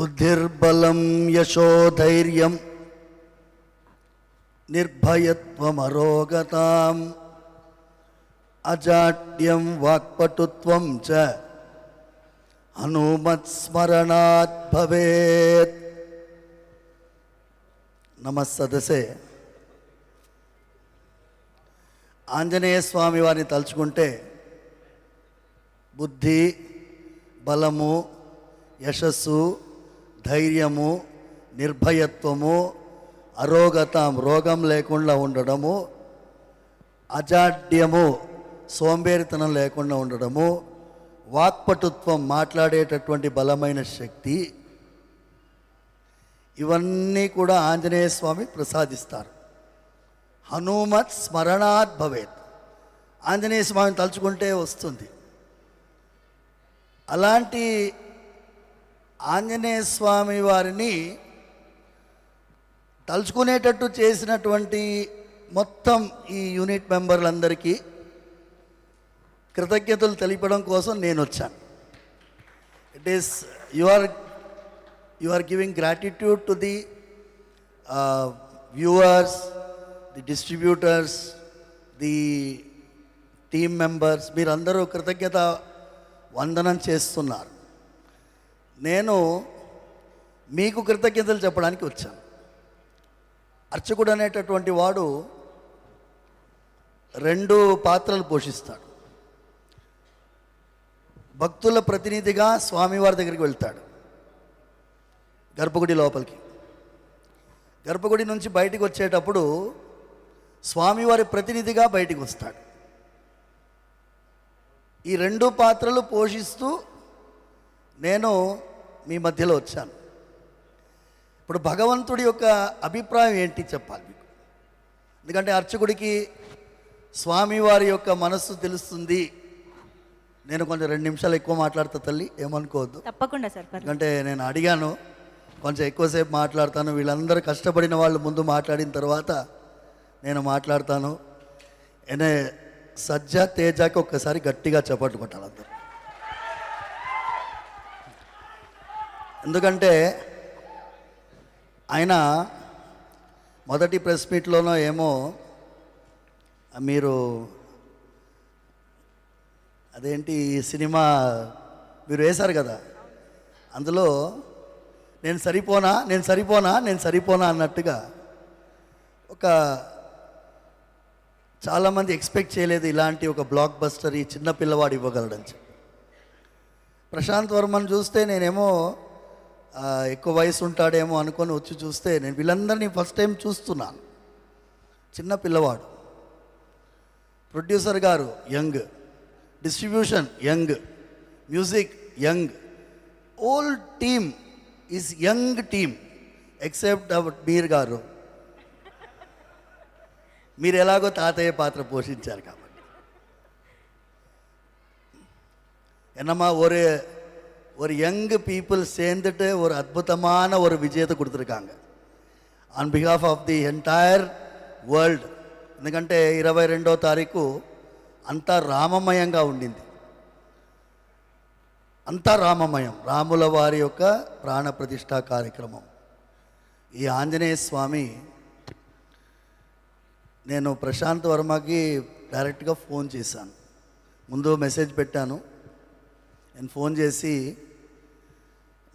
బుద్ధిర్బలం యశోధైర్యం నిర్భయత్వమరోగతాం అజాడ్యం వాక్పటుత్వం చ హనుమత్స్మరణాత్ భవేత్. నమస్సదసే. ఆంజనేయ స్వామి వారిని తలుచుకుంటే బుద్ధి బలము యశస్సు ధైర్యము నిర్భయత్వము అరోగతం రోగం లేకుండా ఉండడము అజాడ్యము సోంబేరితనం లేకుండా ఉండడము వాక్పటుత్వం మాట్లాడేటటువంటి బలమైన శక్తి. ఇవన్నీ కూడా ఆంజనేయ స్వామి ప్రసాదిస్తారు. హనుమత్ స్మరణాత్ భవేత్. ఆంజనేయ స్వామిని తలుచుకుంటే వస్తుంది. అలాంటి ఆంజనేయ స్వామి వారిని తలుచుకునేటట్టు చేసినటువంటి మొత్తం ఈ యూనిట్ మెంబర్లందరికీ కృతజ్ఞతలు తెలిపడం కోసం నేను వచ్చాను it is you are you are giving gratitude to the viewers the distributors the team members మీరందరూ కృతజ్ఞత వందనం చేస్తున్నారు. నేను మీకు కృతజ్ఞతలు చెప్పడానికి వచ్చాను. అర్చకుడు అనేటటువంటి వాడు రెండు పాత్రలు పోషిస్తాడు. భక్తుల ప్రతినిధిగా స్వామివారి దగ్గరికి వెళ్తాడు. గర్భగుడి లోపలికి. గర్భగుడి నుంచి బయటికి వచ్చేటప్పుడు స్వామివారి ప్రతినిధిగా బయటికి వస్తాడు. ఈ రెండు పాత్రలు పోషిస్తూ నేను మీ మధ్యలో వచ్చాను. ఇప్పుడు భగవంతుడి యొక్క అభిప్రాయం ఏంటి చెప్పాలి మీకు? ఎందుకంటే అర్చకుడికి స్వామివారి యొక్క మనస్సు తెలుస్తుంది. నేను కొంచెం రెండు నిమిషాలు ఎక్కువ మాట్లాడతా తల్లి ఏమనుకోవద్దు. తప్పకుండా సార్ ఎందుకంటే నేను అడిగాను కొంచెం ఎక్కువసేపు మాట్లాడతాను. వీళ్ళందరూ కష్టపడిన వాళ్ళు ముందు మాట్లాడిన తర్వాత నేను మాట్లాడతాను. ఎనే సజ్జ తేజాకి ఒక్కసారి గట్టిగా చప్పట్లు కొట్టాలి అందరూ. ఎందుకంటే ఆయన మొదటి ప్రెస్ మీట్లోనో ఏమో మీరు అదేంటి ఈ సినిమా మీరు వేశారు కదా. అందులో నేను సరిపోనా నేను సరిపోనా నేను సరిపోనా అన్నట్టుగా ఒక చాలామంది ఎక్స్పెక్ట్ చేయలేదు ఇలాంటి ఒక బ్లాక్ బస్టర్ ఈ చిన్న పిల్లవాడు ఇవ్వగలడని చెప్పి. ప్రశాంత్ వర్మని చూస్తే నేనేమో ఎక్కువ వయసు ఉంటాడేమో అనుకొని వచ్చి చూస్తే నేను వీళ్ళందరినీ ఫస్ట్ టైం చూస్తున్నాను. చిన్న పిల్లవాడు. ప్రొడ్యూసర్ గారు young. Distribution young. Music young. All team is young team except our Mir గారు. మీరు ఎలాగో తాతయ్య పాత్ర పోషించారు కాబట్టి. ఎన్నమ్మా ఒరే ஒரு யங் பீப்புள் சேர்ந்துட்டு ஒரு அற்புதமான ஒரு விஜயத்தை கொடுத்துருக்காங்க on behalf of the entire world ఎందుకంటే ఇరవై రెండో తారీఖు అంతా రామమయంగా ఉండింది అంతా రామమయం రాముల వారి యొక్క ప్రాణ ప్రతిష్ఠా కార్యక్రమం ఈ ఆంజనేయ స్వామి నేను ప్రశాంత్ వర్మకి డైరెక్ట్గా ఫోన్ చేశాను ముందు మెసేజ్ పెట్టాను నేను ఫోన్ చేసి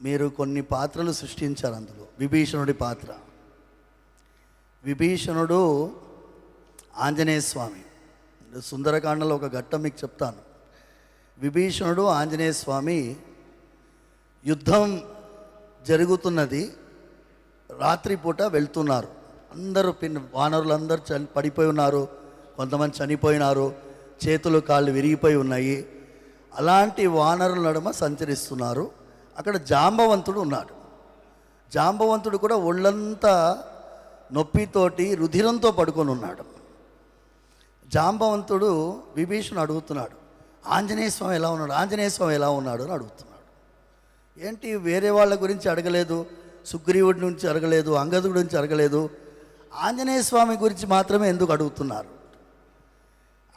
మీరు కొన్ని పాత్రలు సృష్టించారు అందులో. విభీషణుడి పాత్ర. విభీషణుడు ఆంజనేయ స్వామి. సుందరకాండలో ఒక ఘట్టం మీకు చెప్తాను. విభీషణుడు ఆంజనేయ స్వామి యుద్ధం జరుగుతున్నది. రాత్రిపూట వెళ్తున్నారు. అందరూ పిన్ వానరులందరూ చని పడిపోయి ఉన్నారు. కొంతమంది చనిపోయినారు. చేతులు కాళ్ళు విరిగిపోయి ఉన్నాయి. అలాంటి వానరుల నడుమ సంచరిస్తున్నారు. అక్కడ జాంబవంతుడు ఉన్నాడు. జాంబవంతుడు కూడా ఒళ్ళంతా నొప్పితోటి రుధిరంతో పడుకొని ఉన్నాడు. జాంబవంతుడు విభీషణుడు అడుగుతున్నాడు. ఆంజనేయ స్వామి ఎలా ఉన్నాడు? ఆంజనేయ స్వామి ఎలా ఉన్నాడు? అని అడుగుతున్నాడు. ఏంటి వేరే వాళ్ళ గురించి అడగలేదు? సుగ్రీవుడి నుంచి అడగలేదు? అంగదుడి గురించి అడగలేదు? ఆంజనేయ స్వామి గురించి మాత్రమే ఎందుకు అడుగుతున్నారు?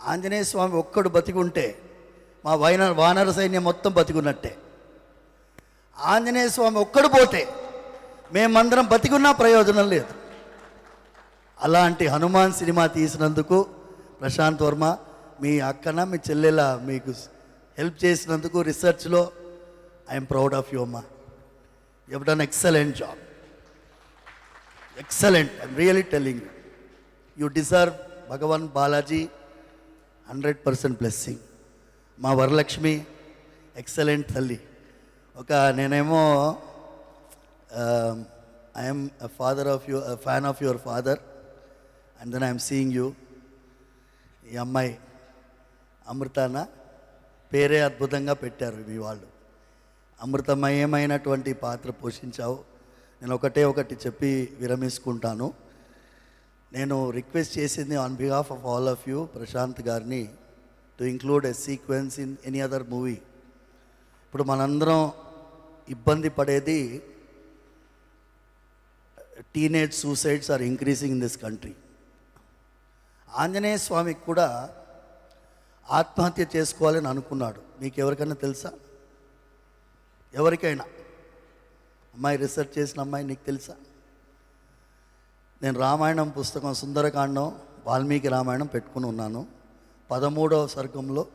ఆంజనేయ స్వామి ఒక్కడు బతికుంటే మా వైన వానర సైన్యం మొత్తం బతికున్నట్టే. ఆంజనేయ స్వామి ఒక్కడు పోతే మేమందరం బతికున్నా ప్రయోజనం లేదు. అలాంటి హనుమాన్ సినిమా తీసినందుకు ప్రశాంత్ వర్మ మీ అక్కన మీ చెల్లెల మీకు హెల్ప్ చేసినందుకు రీసెర్చ్లో ఐఎమ్ ప్రౌడ్ ఆఫ్ యూ అమ్మా. You done excellent job. Excellent I'm really telling you deserve Bhagwan Balaji hundred percent blessing. మా వరలక్ష్మి ఎక్సలెంట్ తల్లి. ఒక నేనేమో I'm father of you fan of your father and then I'm seeing you ఈ అమ్మాయి అమృతాన పేరే అద్భుతంగా పెట్టారు మీ వాళ్ళు. అమృతమయమైనటువంటి పాత్ర పోషించావు. నేను ఒకటే ఒకటి చెప్పి విరమించుకుంటాను. నేను రిక్వెస్ట్ చేసింది on behalf of all of you Prashanth గారిని to include a sequence in any other movie ఇప్పుడు మనందరం ఇబ్బంది పడేది teenage suicides are increasing in this country Anjaneya స్వామికి కూడా ఆత్మహత్య చేసుకోవాలని అనుకున్నాడు. మీకు ఎవరికైనా తెలుసా? ఎవరికైనా. అమ్మాయి రీసెర్చ్ చేసిన అమ్మాయి నీకు తెలుసా? నేను రామాయణం పుస్తకం సుందరకాండం వాల్మీకి రామాయణం పెట్టుకుని ఉన్నాను. పదమూడవ సర్గంలో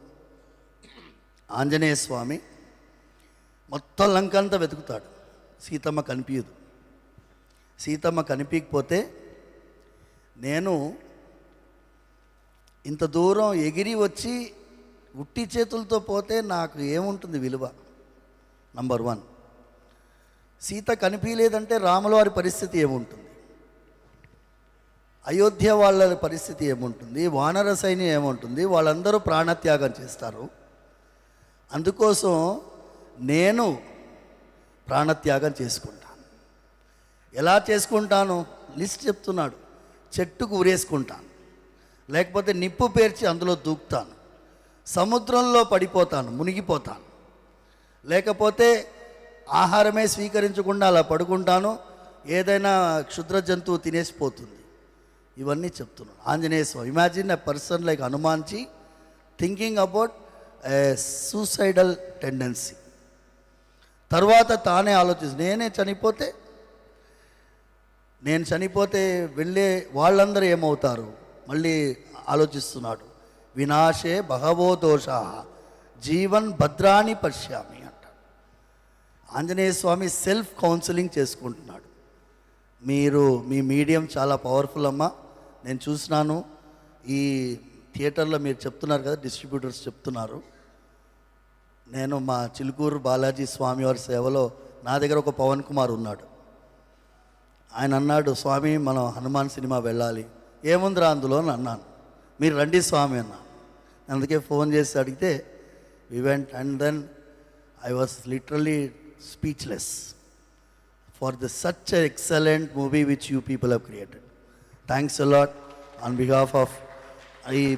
ఆంజనేయ స్వామి మొత్తం లంక అంతా వెతుకుతాడు. సీతమ్మ కనిపించదు సీతమ్మ కనిపించకపోతే నేను ఇంత దూరం ఎగిరి వచ్చి ఉట్టి చేతులతో పోతే నాకు ఏముంటుంది విలువ? నంబర్ వన్ సీత కనిపించలేదంటే రాములవారి పరిస్థితి ఏముంటుంది? అయోధ్య వాళ్ళ పరిస్థితి ఏముంటుంది? వానర సైన్యం ఏముంటుంది? వాళ్ళందరూ ప్రాణత్యాగం చేస్తారు. అందుకోసం నేను ప్రాణత్యాగం చేసుకుంటాను. ఎలా చేసుకుంటాను లిస్ట్ చెప్తున్నాడు. చెట్టుకు ఉరేసుకుంటాను లేకపోతే నిప్పు పేర్చి అందులో దూకుతాను. సముద్రంలో పడిపోతాను మునిగిపోతాను. లేకపోతే ఆహారమే స్వీకరించకుండా అలా పడుకుంటాను. ఏదైనా క్షుద్ర జంతువు తినేసిపోతుంది ఇవన్నీ చెప్తున్నాను Anjaneya Swami. Imagine a person like Hanumanji thinking about a suicidal tendency తర్వాత తానే ఆలోచిస్తు. నేనే చనిపోతే నేను చనిపోతే వెళ్ళే వాళ్ళందరూ ఏమవుతారు? మళ్ళీ ఆలోచిస్తున్నాడు. వినాశే బహవో దోష. జీవన్ భద్రాని పశ్యామి అంట. ఆంజనేయ స్వామి సెల్ఫ్ కౌన్సిలింగ్ చేసుకుంటున్నాడు. మీరు మీ మీడియం చాలా పవర్ఫుల్ అమ్మా. నేను చూసినాను. ఈ థియేటర్లో మీరు చెప్తున్నారు కదా డిస్ట్రిబ్యూటర్స్ చెప్తున్నారు. నేను మా చిలుకూరు బాలాజీ స్వామివారి సేవలో నా దగ్గర ఒక పవన్ కుమార్ ఉన్నాడు. ఆయన అన్నాడు స్వామి మనం హనుమాన్ సినిమా వెళ్ళాలి. ఏముందిరా అందులో? అని అన్నాను. మీరు రండి స్వామి అన్నా. అందుకే ఫోన్ చేసి అడిగితే event and then I was literally speechless for the such excellent movie which you people have created thanks a lot on behalf of ఈ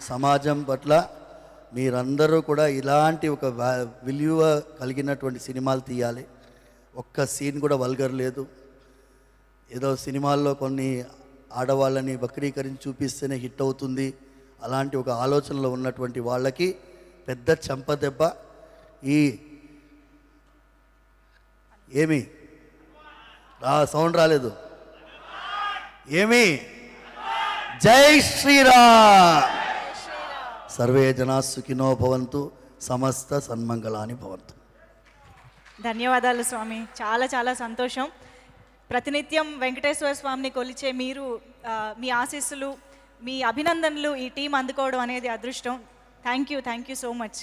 సమాజం పట్ల మీరందరూ కూడా ఇలాంటి ఒక విలువ కలిగినటువంటి సినిమాలు తీయాలి. ఒక్క సీన్ కూడా వల్గర్ లేదు. ఏదో సినిమాల్లో కొన్ని ఆడవాళ్ళని వక్రీకరించి చూపిస్తేనే హిట్ అవుతుంది. అలాంటి ఒక ఆలోచనలో ఉన్నటువంటి వాళ్ళకి పెద్ద చెంపదెబ్బ ఈ ఏమి? రా సౌండ్ రాలేదు. ఏమి? జై శ్రీరామ్! సర్వే జనా సుఖినో భవంతు సమస్త సన్మంగళాని భవంతు. ధన్యవాదాలు స్వామి. చాలా చాలా సంతోషం. ప్రతినిత్యం వెంకటేశ్వర స్వామిని కొలిచే మీరు మీ ఆశీస్సులు మీ అభినందనలు ఈ టీం అందుకోవడం అనేది అదృష్టం. Thank you thank you so much